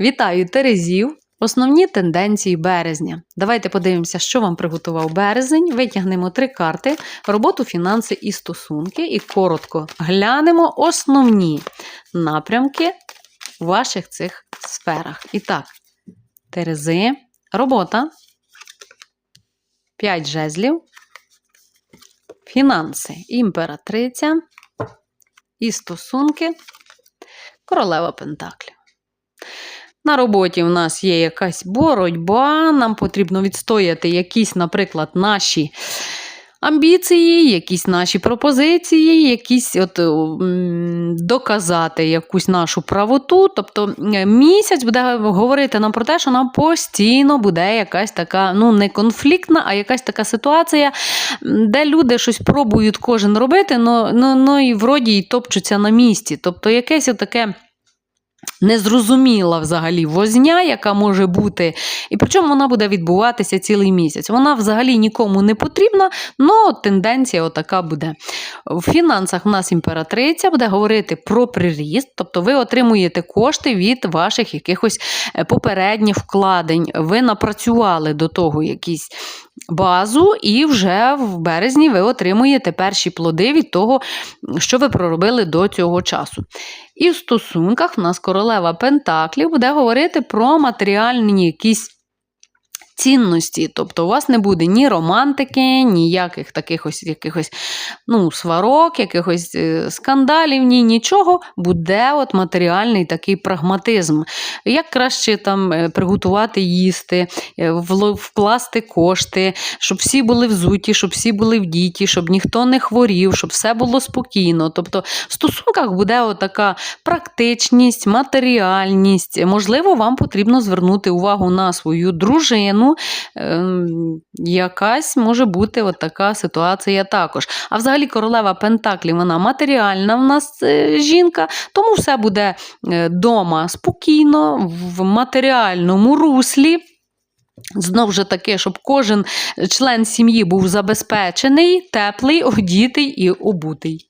Вітаю Терезів! Основні тенденції березня. Давайте подивимося, що вам приготував березень. Витягнемо три карти: роботу, фінанси і стосунки. І коротко глянемо основні напрямки у ваших цих сферах. І так, Терези, робота, 5 жезлів, фінанси, імператриця і стосунки, королева Пентаклів. На роботі в нас є якась боротьба, нам потрібно відстояти якісь, наприклад, наші амбіції, якісь наші пропозиції, якісь от, доказати якусь нашу правоту. Тобто е, місяць буде говорити нам про те, що нам постійно буде якась така, ну, не конфліктна, а якась така ситуація, де люди щось пробують кожен робити, ну, ну, ну і вроді й топчуться на місці. Тобто якесь таке незрозуміла взагалі возня, яка може бути, і причому вона буде відбуватися цілий місяць. Вона взагалі нікому не потрібна, але тенденція отака буде. В фінансах в нас імператриця буде говорити про приріст, тобто ви отримуєте кошти від ваших якихось е, попередніх вкладень. Ви напрацювали до того якісь базу, і вже в березні ви отримуєте перші плоди від того, що ви проробили до цього часу. І в стосунках в нас королева Пентаклів буде говорити про матеріальні якісь. Цінності, тобто у вас не буде ні романтики, ніяких таких ось якихось ну, сварок, якихось е, скандалів, ні нічого. Буде от матеріальний такий прагматизм. Як краще там е, приготувати їсти, е, вкласти кошти, щоб всі були взуті, щоб всі були в діті, щоб ніхто не хворів, щоб все було спокійно. Тобто в стосунках буде отака практичність, матеріальність. Можливо, вам потрібно звернути увагу на свою дружину. Ем, якась може бути така ситуація також. А взагалі королева Пентаклі, вона матеріальна в нас е, жінка, тому все буде вдома спокійно, в матеріальному руслі. Знову ж таки, щоб кожен член сім'ї був забезпечений, теплий, одітий і обутий.